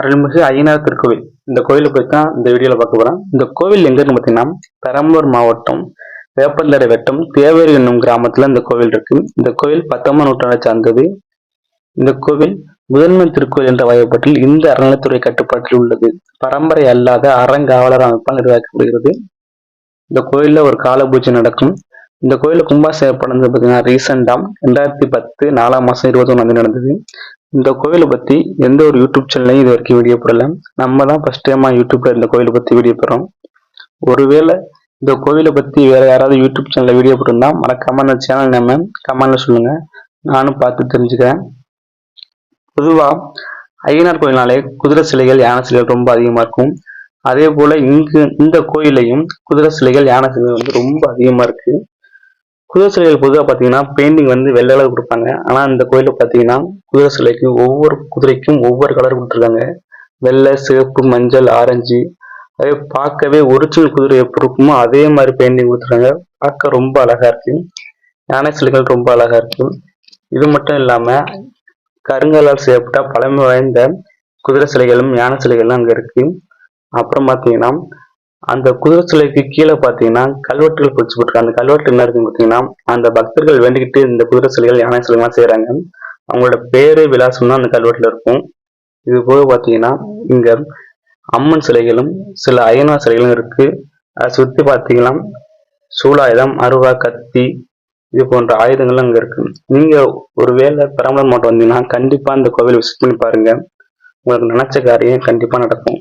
அருள்மிகு ஐயனார் திருக்கோவில். இந்த கோயிலை பற்றி தான் இந்த வீடியோவில் பார்க்க போகிறோம் இந்த கோவில் எங்கன்னு பார்த்தீங்கன்னா பெரம்பலூர் மாவட்டம் வேப்பந்தடை வட்டம் தேவேரி என்னும் கிராமத்தில் இந்த கோவில் இருக்கு. இந்த கோவில் பத்தொன்பது நூற்றாண்டை சார்ந்தது. இந்த கோவில் முதன்மை திருக்கோவில் என்ற வகைப்பாட்டில் இந்த அறநிலைத்துறை கட்டுப்பாட்டில் உள்ளது. பரம்பரை அல்லாத அறங்காவலர் அமைப்பால் நிர்வகிக்கப்படுகிறது. இந்த கோயிலில் ஒரு கால பூஜை நடக்கும். இந்த கோயிலில் கும்பாசேவம் பார்த்தீங்கன்னா ரீசெண்டாக ரெண்டாயிரத்தி பத்து நாலாம் மாதம் இருபத்தி நடந்தது. இந்த கோயிலை பற்றி எந்த ஒரு யூடியூப் சேனல்லையும் இது வரைக்கும் வீடியோ போடல. நம்ம தான் ஃபஸ்ட் டைமாக யூடியூப்பில் இந்த கோயிலை பற்றி வீடியோ போடுறோம். ஒருவேளை இந்த கோவிலை பற்றி வேறு யாராவது யூடியூப் சேனலில் வீடியோ போட்டிருந்தா மறக்காம அந்த சேனல் நம்ம கமெண்ட்ல சொல்லுங்கள் நானும் பார்த்து தெரிஞ்சுக்கிறேன். பொதுவாக ஐயனார் கோயில்னாலே குதிரை சிலைகள் யானை சிலைகள் ரொம்ப அதிகமாக இருக்கும். அதே போல் இங்கு இந்த கோயிலையும் குதிரை சிலைகள் யானை சிலைகள் வந்து ரொம்ப அதிகமாக இருக்குது குதிரை சிலைகள் பொதுவாக பார்த்தீங்கன்னா பெயிண்டிங் வந்து வெள்ளை கலர் கொடுப்பாங்க. ஆனால் இந்த கோயிலில் பார்த்தீங்கன்னா குதிரை சிலைக்கு ஒவ்வொரு குதிரைக்கும் ஒவ்வொரு கலர் கொடுத்துருக்காங்க. வெள்ளை சிவப்பு மஞ்சள் ஆரஞ்சு. அதே பார்க்கவே ஒரிஜினல் குதிரை எப்படி இருக்குமோ அதே மாதிரி பெயிண்டிங் கொடுத்துருக்காங்க. பார்க்க ரொம்ப அழகாக இருக்கு. யானை சிலைகள் ரொம்ப அழகாக இருக்கு. இது மட்டும் இல்லாமல் கருங்கலால் செய்யப்பட்ட பழமை வாய்ந்த குதிரை சிலைகளும் யானை சிலைகளும் அங்கே இருக்கு. அப்புறம் பார்த்தீங்கன்னா அந்த குதிரை சிலைக்கு கீழே பார்த்தீங்கன்னா கல்வெட்டுகள் பிடிச்சி போட்டுருக்காங்க. அந்த கல்வெட்டு என்ன இருக்குன்னு பார்த்தீங்கன்னா அந்த பக்தர்கள் வேண்டிக்கிட்டு இந்த குதிரை சிலைகள் யானை சிலைகள்லாம் செய்கிறாங்க அவங்களோட பேரு விலாசம் தான் அந்த கல்வெட்டில் இருக்கும். இது போக பார்த்தீங்கன்னா இங்கே அம்மன் சிலைகளும் சில அயனா சிலைகளும் இருக்குது அதை சுற்றி பார்த்தீங்கன்னா சூலாயுதம் அருவா கத்தி இது போன்ற ஆயுதங்கள்லாம் அங்கே இருக்கு. ஒரு ஒருவேளை பெரம்பலூர் மாவட்டம் வந்தீங்கன்னா கண்டிப்பாக அந்த கோவில் விசிட் பண்ணி பாருங்கள் உங்களுக்கு நினச்ச காரியம் கண்டிப்பாக நடக்கும்.